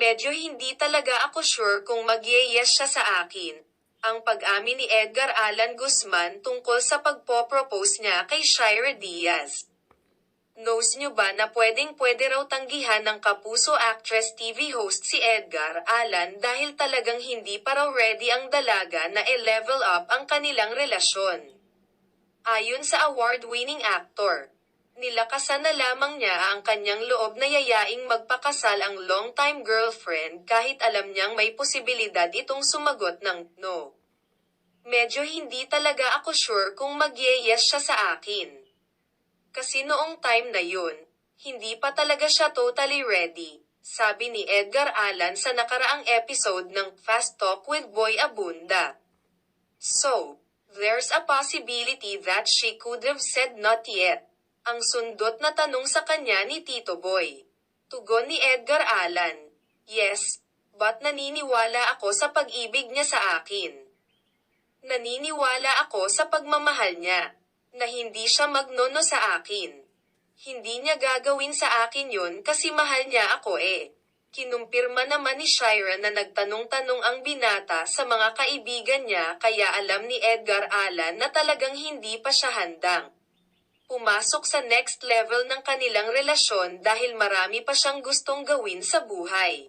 Medyo hindi talaga ako sure kung mag yes siya sa akin. Ang pag-amin ni Edgar Allan Guzman tungkol sa pagpo-propose niya kay Shira Diaz. Knows nyo ba na pwedeng pwede raw tanggihan ng kapuso actress TV host si Edgar Allan dahil talagang hindi pa raw ready ang dalaga na i-level up ang kanilang relasyon. Ayon sa award-winning actor, nilakasan na lamang niya ang kanyang loob na yayaing magpakasal ang longtime girlfriend kahit alam niyang may posibilidad itong sumagot ng no. Medyo hindi talaga ako sure kung mag yes siya sa akin. Kasi noong time na yun, hindi pa talaga siya totally ready, sabi ni Edgar Allan sa nakaraang episode ng Fast Talk with Boy Abunda. So, there's a possibility that she could have said not yet. Ang sundot na tanong sa kanya ni Tito Boy. Tugon ni Edgar Allan. Yes, but naniniwala ako sa pag-ibig niya sa akin. Naniniwala ako sa pagmamahal niya, na hindi siya magnono sa akin. Hindi niya gagawin sa akin yun kasi mahal niya ako eh. Kinumpirma naman ni Shira na nagtanong-tanong ang binata sa mga kaibigan niya kaya alam ni Edgar Allan na talagang hindi pa siya handang. Pumasok sa next level ng kanilang relasyon dahil marami pa siyang gustong gawin sa buhay.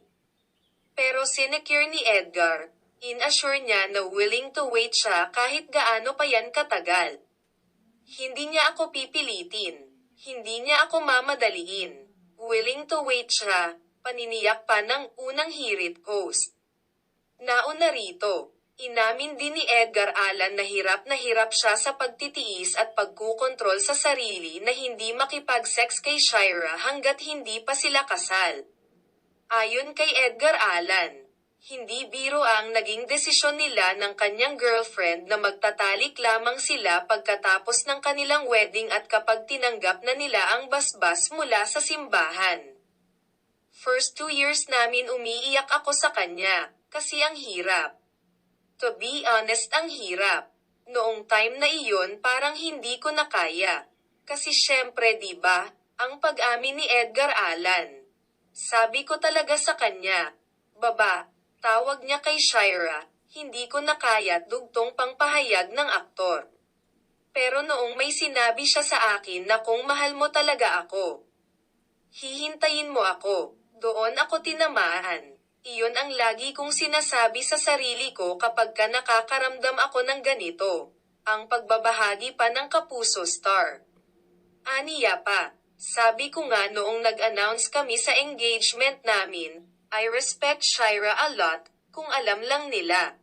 Pero sinecure ni Edgar, inassure niya na willing to wait siya kahit gaano pa yan katagal. Hindi niya ako pipilitin. Hindi niya ako mamadaliin. Willing to wait siya, paniniyak pa ng unang hirit host. Nauna rito, inamin din ni Edgar Allan na hirap na hirap siya sa pagtitiis at pagkukontrol sa sarili na hindi makipag-sex kay Shira hanggat hindi pa sila kasal. Ayon kay Edgar Allan, hindi biro ang naging desisyon nila ng kanyang girlfriend na magtatalik lamang sila pagkatapos ng kanilang wedding at kapag tinanggap na nila ang basbas mula sa simbahan. First two years namin umiiyak ako sa kanya, kasi ang hirap. To be honest ang hirap. Noong time na iyon parang hindi ko na kaya. Kasi syempre ba, ang pag-amin ni Edgar Allan. Sabi ko talaga sa kanya, Baba, tawag niya kay Shira, hindi ko na kaya dugtong pangpahayag ng aktor. Pero noong may sinabi siya sa akin na kung mahal mo talaga ako, hihintayin mo ako, doon ako tinamaan. Iyon ang lagi kong sinasabi sa sarili ko kapag ka nakakaramdam ako ng ganito. Ang pagbabahagi pa ng kapuso star. Aniya pa, sabi ko nga noong nag-announce kami sa engagement namin, I respect Shira a lot, kung alam lang nila.